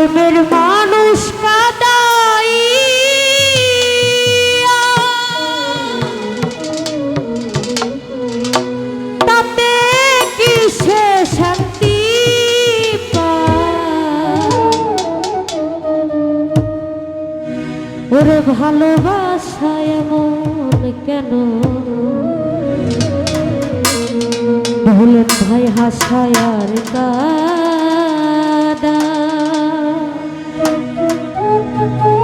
প্রেমের মানুষ কাদাই। তাতে কি সে শান্তি? ওরে ভালোবাসা এমন কেন? ভুলেন ভাই হাসায় আর কাদা না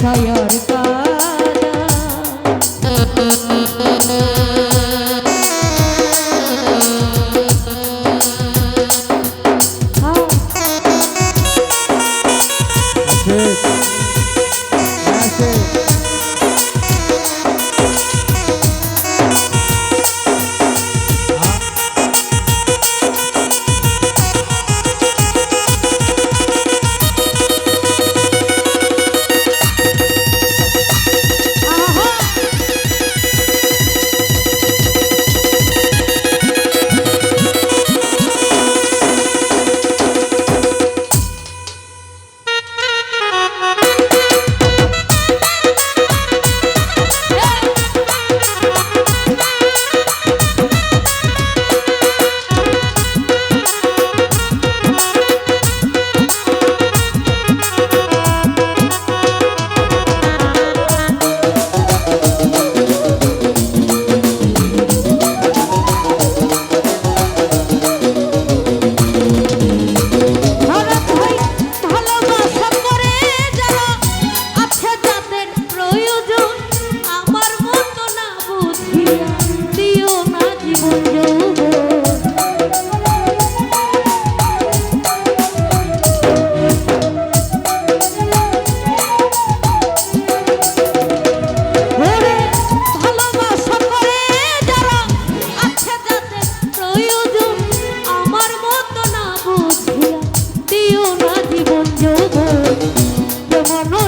ছায়ার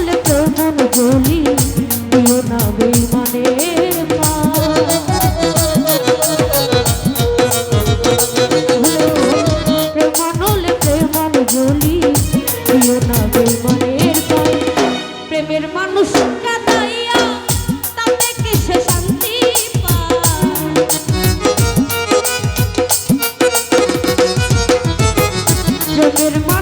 বলে প্রধান বলি প্রিয় না বেমানের মা প্রেমের মানুষ Good morning.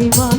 বেমানের